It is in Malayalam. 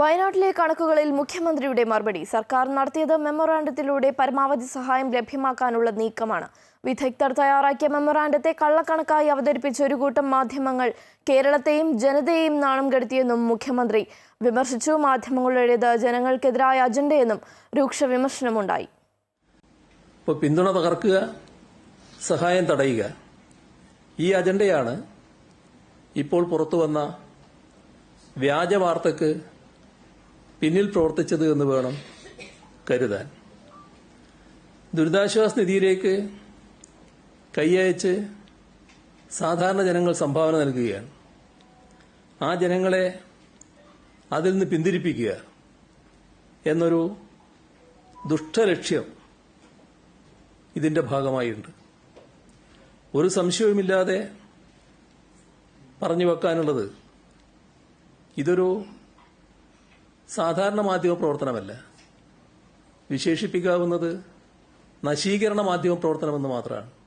വയനാട്ടിലെ കണക്കുകളിൽ മുഖ്യമന്ത്രിയുടെ മറുപടി. സർക്കാർ നടത്തിയത് മെമ്മോറാണ്ടത്തിലൂടെ പരമാവധി സഹായം ലഭ്യമാക്കാനുള്ള നീക്കമാണ്. വിദഗ്ധർ തയ്യാറാക്കിയ മെമ്മോറാണ്ടത്തെ കള്ളക്കണക്കായി അവതരിപ്പിച്ച ഒരു കൂട്ടം മാധ്യമങ്ങൾ കേരളത്തെയും ജനതയെയും നാണം കെടുത്തിയെന്നും മുഖ്യമന്ത്രി വിമർശിച്ചു. മാധ്യമങ്ങളുടേത് ജനങ്ങൾക്കെതിരായ അജണ്ടയെന്നും രൂക്ഷ വിമർശനമുണ്ടായി. ഇപ്പോൾ പിന്തുണ തകർക്കുക സഹായം തടയുക. ഈ അജണ്ടയാണ് ഇപ്പോൾ പുറത്തു വന്ന വ്യാജ വാർത്തക്ക് പിന്നിൽ പ്രവർത്തിച്ചത് എന്ന് വേണം കരുതാൻ. ദുരിതാശ്വാസ നിധിയിലേക്ക് കൈയയച്ച് സാധാരണ ജനങ്ങൾ സംഭാവന നൽകുകയാണ്. ആ ജനങ്ങളെ അതിൽ നിന്ന് പിന്തിരിപ്പിക്കുക എന്നൊരു ദുഷ്ടലക്ഷ്യം ഇതിന്റെ ഭാഗമായിട്ടുണ്ട്. ഒരു സംശയവുമില്ലാതെ പറഞ്ഞു വെക്കാനുള്ളത് ഇതൊരു സാധാരണ മാധ്യമ പ്രവർത്തനമല്ല. വിശേഷിപ്പിക്കാവുന്നത് നശീകരണ മാധ്യമ പ്രവർത്തനമെന്ന് മാത്രമാണ്.